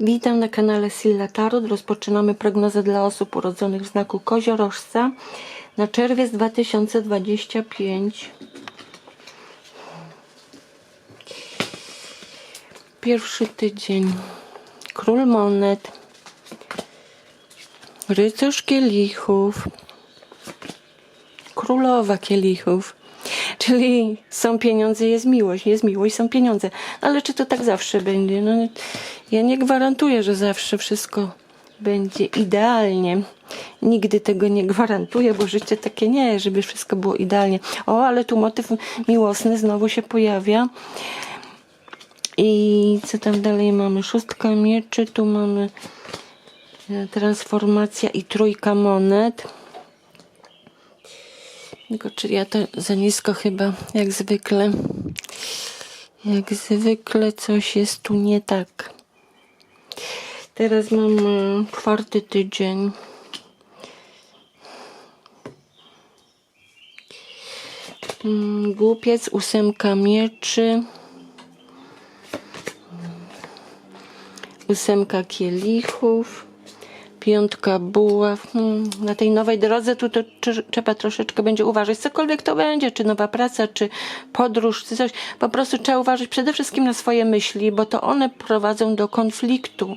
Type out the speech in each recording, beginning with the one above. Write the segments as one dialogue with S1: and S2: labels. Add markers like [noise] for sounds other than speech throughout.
S1: Witam na kanale Silla Tarot. Rozpoczynamy prognozę dla osób urodzonych w znaku koziorożca na czerwiec 2025. Pierwszy tydzień. Król monet. Rycerz kielichów. Królowa kielichów. Czyli są pieniądze, jest miłość, jest miłość, są pieniądze. Ale czy to tak zawsze będzie? No, ja nie gwarantuję, że zawsze wszystko będzie idealnie. Nigdy tego nie gwarantuję, bo życie takie nie, żeby wszystko było idealnie. O, ale tu motyw miłosny znowu się pojawia. I co tam dalej mamy? Szóstka mieczy, tu mamy e, transformacja i trójka monet. Tylko czy ja to za nisko chyba, jak zwykle. Jak zwykle coś jest tu nie tak. Teraz mamy czwarty tydzień. Mm, Głupiec, ósemka mieczy. Ósemka kielichów. Piątka buław. Hmm, Na tej nowej drodze tu to tr- trzeba troszeczkę będzie uważać. Cokolwiek to będzie, czy nowa praca, czy podróż, czy coś. Po prostu trzeba uważać przede wszystkim na swoje myśli, bo to one prowadzą do konfliktu.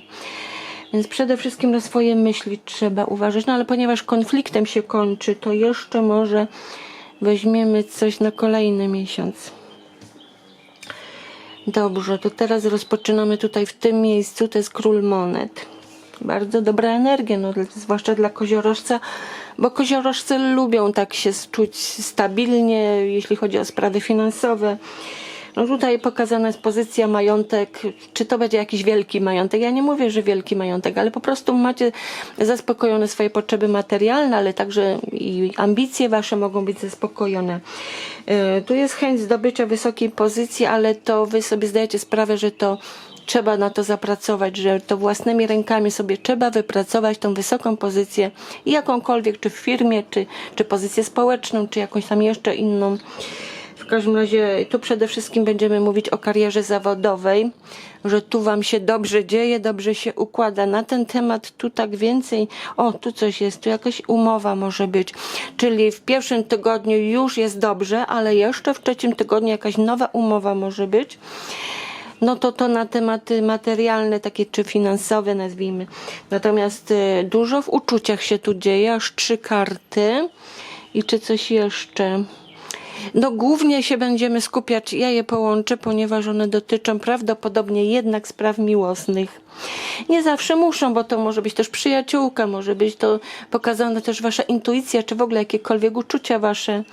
S1: Więc przede wszystkim na swoje myśli trzeba uważać. No ale ponieważ konfliktem się kończy, to jeszcze może weźmiemy coś na kolejny miesiąc. Dobrze, to teraz rozpoczynamy tutaj w tym miejscu. To jest król monet. Bardzo dobra energia, no, zwłaszcza dla koziorożca, bo koziorożcy lubią tak się czuć stabilnie, jeśli chodzi o sprawy finansowe. No tutaj pokazana jest pozycja, majątek, czy to będzie jakiś wielki majątek. Ja nie mówię, że wielki majątek, ale po prostu macie zaspokojone swoje potrzeby materialne, ale także i ambicje wasze mogą być zaspokojone. Yy, Tu jest chęć zdobycia wysokiej pozycji, ale to wy sobie zdajecie sprawę, że to trzeba na to zapracować, że to własnymi rękami sobie trzeba wypracować tą wysoką pozycję jakąkolwiek, czy w firmie, czy, czy pozycję społeczną, czy jakąś tam jeszcze inną. W każdym razie tu przede wszystkim będziemy mówić o karierze zawodowej, że tu wam się dobrze dzieje, dobrze się układa. Na ten temat tu tak więcej, o tu coś jest, tu jakaś umowa może być. Czyli w pierwszym tygodniu już jest dobrze, ale jeszcze w trzecim tygodniu jakaś nowa umowa może być no to to na tematy materialne, takie czy finansowe nazwijmy. Natomiast y, dużo w uczuciach się tu dzieje, aż trzy karty. I czy coś jeszcze? No głównie się będziemy skupiać, ja je połączę, ponieważ one dotyczą prawdopodobnie jednak spraw miłosnych. Nie zawsze muszą, bo to może być też przyjaciółka, może być to pokazana też wasza intuicja, czy w ogóle jakiekolwiek uczucia wasze.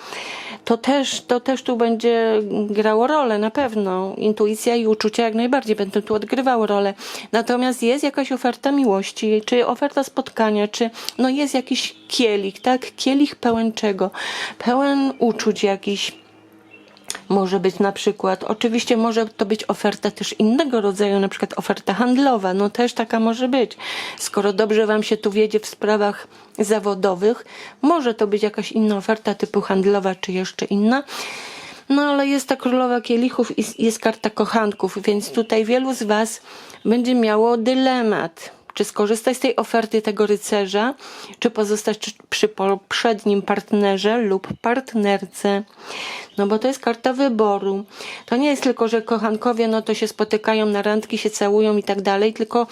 S1: To też, to też tu będzie grało rolę, na pewno. Intuicja i uczucia jak najbardziej będą tu odgrywały rolę. Natomiast jest jakaś oferta miłości, czy oferta spotkania, czy no jest jakiś kielich, tak? Kielich pełen czego? Pełen uczuć jakiś. Może być na przykład, oczywiście może to być oferta też innego rodzaju, na przykład oferta handlowa, no też taka może być. Skoro dobrze Wam się tu wiedzie w sprawach zawodowych, może to być jakaś inna oferta typu handlowa, czy jeszcze inna. No ale jest ta królowa kielichów i jest karta kochanków, więc tutaj wielu z Was będzie miało dylemat czy skorzystać z tej oferty tego rycerza, czy pozostać przy- poprzednim partnerze lub partnerce. No bo to jest karta wyboru. To nie jest tylko, że kochankowie no to się spotykają na randki, się całują i tak dalej, tylko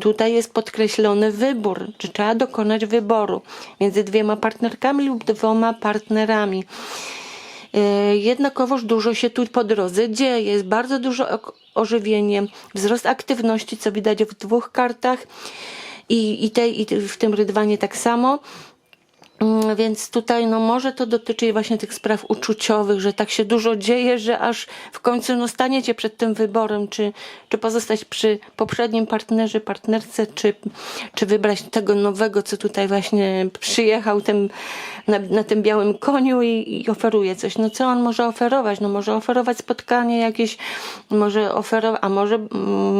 S1: tutaj jest podkreślony wybór, czy trzeba dokonać wyboru między dwiema partnerkami lub dwoma partnerami. E, Jednakowoż dużo się tu po drodze dzieje, jest bardzo dużo ożywienie, wzrost aktywności, co widać w dwóch kartach i, i, tej, i w tym rydwanie tak samo. Mm, Więc tutaj no może to dotyczy właśnie tych spraw uczuciowych, że tak się dużo dzieje, że aż w końcu no staniecie przed tym wyborem, czy, czy pozostać przy poprzednim partnerze, partnerce, czy, czy wybrać tego nowego, co tutaj właśnie przyjechał tym, na, na tym białym koniu i, i oferuje coś. No co on może oferować? No może oferować spotkanie jakieś, może oferować, a może,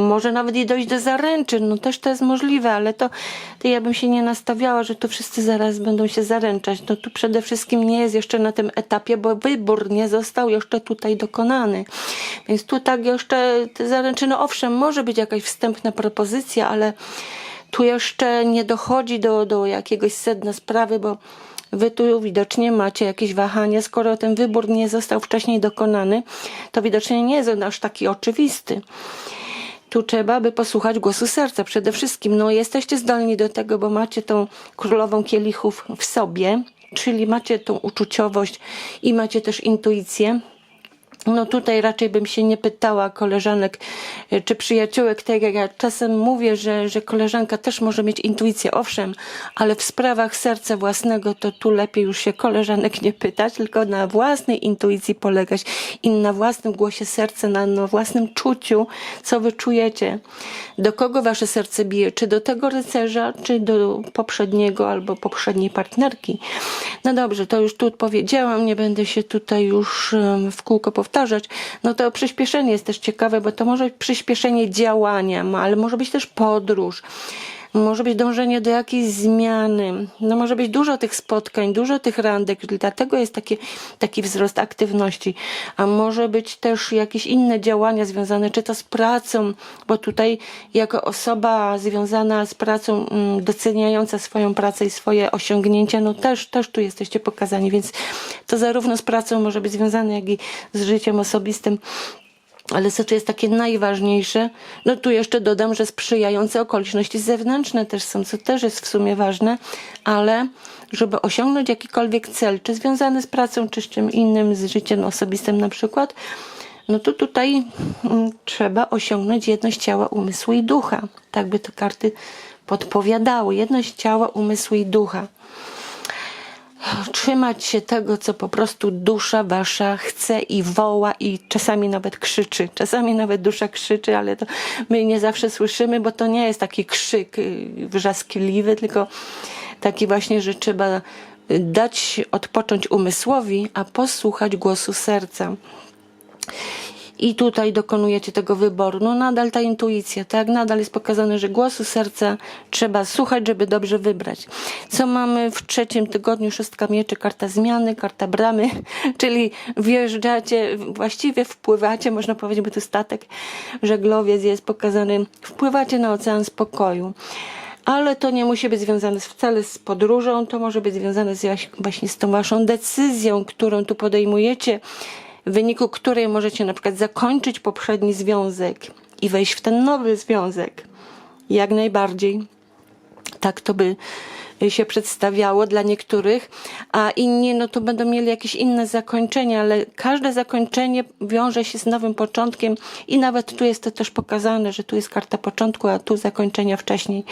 S1: może nawet i dojść do zaręczyn, no też to jest możliwe, ale to, to ja bym się nie nastawiała, że to wszyscy zaraz będą się zaręczać. No tu przede wszystkim nie jest jeszcze na tym etapie, bo wybór nie został jeszcze tutaj dokonany. Więc tu tak jeszcze te zaręczyny, owszem, może być jakaś wstępna propozycja, ale tu jeszcze nie dochodzi do, do jakiegoś sedna sprawy, bo Wy tu widocznie macie jakieś wahania, skoro ten wybór nie został wcześniej dokonany, to widocznie nie jest on aż taki oczywisty. Tu trzeba by posłuchać głosu serca przede wszystkim. No, jesteście zdolni do tego, bo macie tą królową kielichów w sobie, czyli macie tą uczuciowość i macie też intuicję. No tutaj raczej bym się nie pytała koleżanek e, czy przyjaciółek, tak jak ja czasem mówię, że, że koleżanka też może mieć intuicję, owszem, ale w sprawach serca własnego to tu lepiej już się koleżanek nie pytać, tylko na własnej intuicji polegać i na własnym głosie serca, na, na własnym czuciu, co wy czujecie. Do kogo wasze serce bije? Czy do tego rycerza, czy do poprzedniego albo poprzedniej partnerki? No dobrze, to już tu powiedziałam, nie będę się tutaj już w kółko powtarzać. No to przyspieszenie jest też ciekawe, bo to może być przyspieszenie działania, ma- ale może być też podróż. Może być dążenie do jakiejś zmiany. No może być dużo tych spotkań, dużo tych randek, dlatego jest taki, taki wzrost aktywności. A może być też jakieś inne działania związane czy to z pracą, bo tutaj jako osoba związana z pracą, mm, doceniająca swoją pracę i swoje osiągnięcia, no też, też tu jesteście pokazani, więc to zarówno z pracą może być związane, jak i z życiem osobistym. Ale co tu jest takie najważniejsze? No tu jeszcze dodam, że sprzyjające okoliczności zewnętrzne też są, co też jest w sumie ważne, ale żeby osiągnąć jakikolwiek cel, czy związany z pracą, czy z czym innym, z życiem osobistym na przykład, no to tutaj mm, trzeba osiągnąć jedność ciała, umysłu i ducha. Tak by to karty podpowiadały. Jedność ciała, umysłu i ducha trzymać się tego, co po prostu dusza wasza chce i woła i czasami nawet krzyczy. Czasami nawet dusza krzyczy, ale to my nie zawsze słyszymy, bo to nie jest taki krzyk y, wrzaskliwy, tylko taki właśnie, że trzeba dać odpocząć umysłowi, a posłuchać głosu serca i tutaj dokonujecie tego wyboru. No nadal ta intuicja, tak? Nadal jest pokazane, że głosu serca trzeba słuchać, żeby dobrze wybrać. Co mamy w trzecim tygodniu? Szóstka mieczy, karta zmiany, karta bramy, [laughs] czyli wjeżdżacie, właściwie wpływacie, można powiedzieć, bo tu statek żeglowiec jest pokazany, wpływacie na ocean spokoju. Ale to nie musi być związane wcale z podróżą, to może być związane z właśnie z tą waszą decyzją, którą tu podejmujecie, w wyniku której możecie na przykład zakończyć poprzedni związek i wejść w ten nowy związek. Jak najbardziej. Tak to by się przedstawiało dla niektórych, a inni no to będą mieli jakieś inne zakończenie, ale każde zakończenie wiąże się z nowym początkiem i nawet tu jest to też pokazane, że tu jest karta początku, a tu zakończenia wcześniej.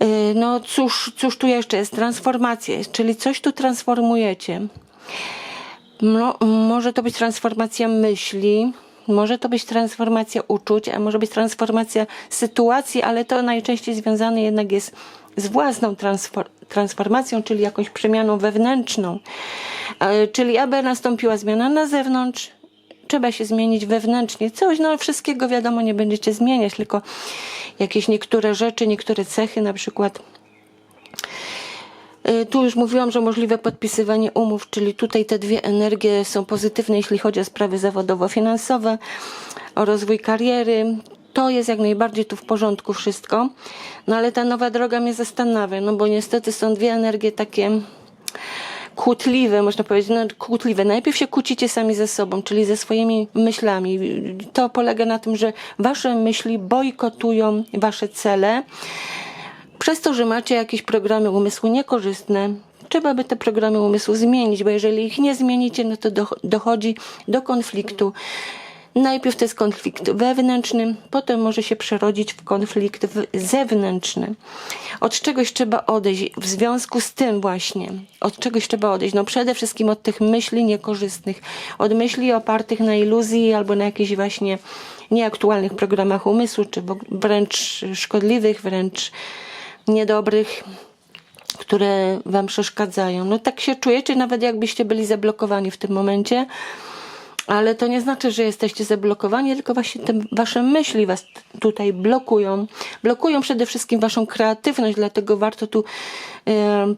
S1: Yy, No cóż, cóż tu jeszcze jest? Transformacja, czyli coś tu transformujecie. No, może to być transformacja myśli, może to być transformacja uczuć, a może być transformacja sytuacji, ale to najczęściej związane jednak jest z własną transfor- transformacją, czyli jakąś przemianą wewnętrzną. E, Czyli aby nastąpiła zmiana na zewnątrz, trzeba się zmienić wewnętrznie. Coś, no wszystkiego wiadomo nie będziecie zmieniać, tylko jakieś niektóre rzeczy, niektóre cechy na przykład Tu już mówiłam, że możliwe podpisywanie umów, czyli tutaj te dwie energie są pozytywne, jeśli chodzi o sprawy zawodowo-finansowe, o rozwój kariery. To jest jak najbardziej tu w porządku wszystko. No ale ta nowa droga mnie zastanawia, no bo niestety są dwie energie takie kłótliwe, można powiedzieć, no, kłótliwe. Najpierw się kłócicie sami ze sobą, czyli ze swoimi myślami. To polega na tym, że wasze myśli bojkotują wasze cele. Przez to, że macie jakieś programy umysłu niekorzystne, trzeba by te programy umysłu zmienić, bo jeżeli ich nie zmienicie, no to doch- dochodzi do konfliktu. Najpierw to jest konflikt wewnętrzny, potem może się przerodzić w konflikt zewnętrzny. Od czegoś trzeba odejść w związku z tym właśnie. Od czegoś trzeba odejść. No przede wszystkim od tych myśli niekorzystnych, od myśli opartych na iluzji albo na jakichś właśnie nieaktualnych programach umysłu, czy wręcz szkodliwych, wręcz niedobrych, które wam przeszkadzają. No tak się czujecie, nawet jakbyście byli zablokowani w tym momencie. Ale to nie znaczy, że jesteście zablokowani, tylko właśnie te wasze myśli was tutaj blokują. Blokują przede wszystkim waszą kreatywność, dlatego warto tu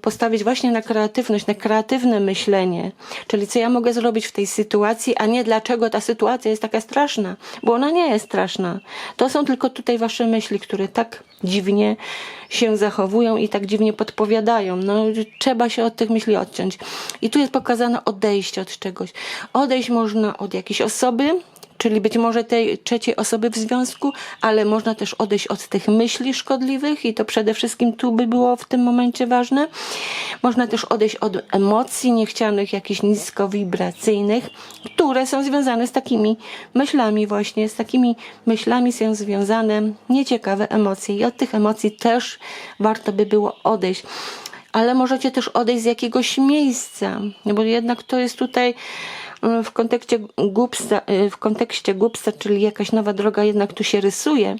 S1: postawić właśnie na kreatywność, na kreatywne myślenie. Czyli co ja mogę zrobić w tej sytuacji, a nie dlaczego ta sytuacja jest taka straszna, bo ona nie jest straszna. To są tylko tutaj wasze myśli, które tak dziwnie się zachowują i tak dziwnie podpowiadają. No, trzeba się od tych myśli odciąć. I tu jest pokazane odejście od czegoś. Odejść można od jakiejś osoby, czyli być może tej trzeciej osoby w związku, ale można też odejść od tych myśli szkodliwych i to przede wszystkim tu by było w tym momencie ważne. Można też odejść od emocji niechcianych, jakichś niskowibracyjnych, które są związane z takimi myślami właśnie, z takimi myślami są związane nieciekawe emocje i od tych emocji też warto by było odejść ale możecie też odejść z jakiegoś miejsca, no bo jednak to jest tutaj w kontekście głupstwa, y, w kontekście głupstwa, czyli jakaś nowa droga jednak tu się rysuje.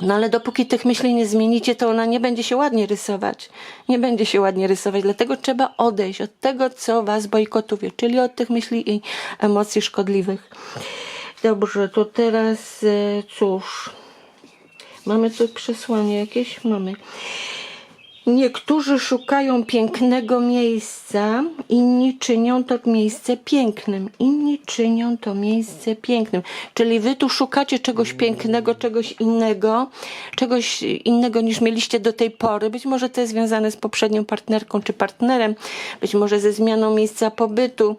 S1: No ale dopóki tych myśli nie zmienicie, to ona nie będzie się ładnie rysować. Nie będzie się ładnie rysować, dlatego trzeba odejść od tego, co was bojkotuje, czyli od tych myśli i emocji szkodliwych. Dobrze, to teraz e, cóż. Mamy tu przesłanie jakieś? Mamy. Niektórzy szukają pięknego miejsca, inni czynią to miejsce pięknym. Inni czynią to miejsce pięknym. Czyli wy tu szukacie czegoś pięknego, czegoś innego, czegoś innego niż mieliście do tej pory. Być może to jest związane z poprzednią partnerką czy partnerem, być może ze zmianą miejsca pobytu,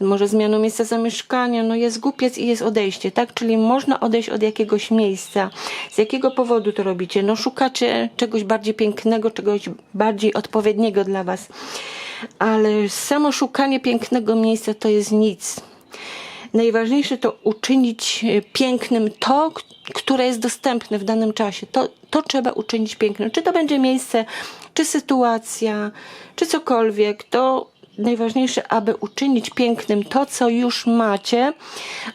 S1: może zmianą miejsca zamieszkania. No jest głupiec i jest odejście, tak? Czyli można odejść od jakiegoś miejsca. Z jakiego powodu to robicie? No szukacie czegoś bardziej pięknego, czegoś bardziej odpowiedniego dla was. Ale samo szukanie pięknego miejsca to jest nic. Najważniejsze to uczynić e, pięknym to, które jest dostępne w danym czasie. To, to trzeba uczynić pięknym. Czy to będzie miejsce, czy sytuacja, czy cokolwiek, to najważniejsze, aby uczynić pięknym to, co już macie,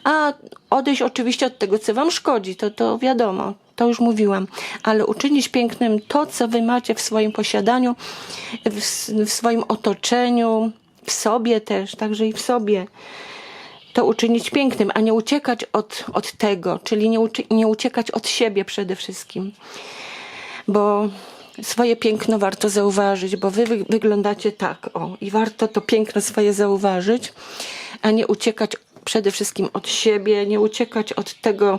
S1: a odejść oczywiście od tego, co wam szkodzi. To, to wiadomo, to już mówiłam, ale uczynić pięknym to, co wy macie w swoim posiadaniu, w, w swoim otoczeniu, w sobie też, także i w sobie to uczynić pięknym, a nie uciekać od, od tego, czyli nie, nie uciekać od siebie przede wszystkim. Bo swoje piękno warto zauważyć, bo wy wy wyglądacie tak, o, i warto to piękno swoje zauważyć, a nie uciekać przede wszystkim od siebie, nie uciekać od tego,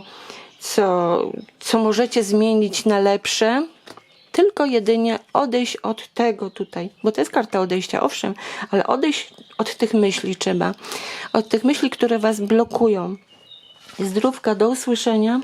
S1: co, co możecie zmienić na lepsze, tylko jedynie odejść od tego tutaj, bo to jest karta odejścia, owszem, ale odejść od tych myśli trzeba, od tych myśli, które was blokują. Zdrówka, do usłyszenia.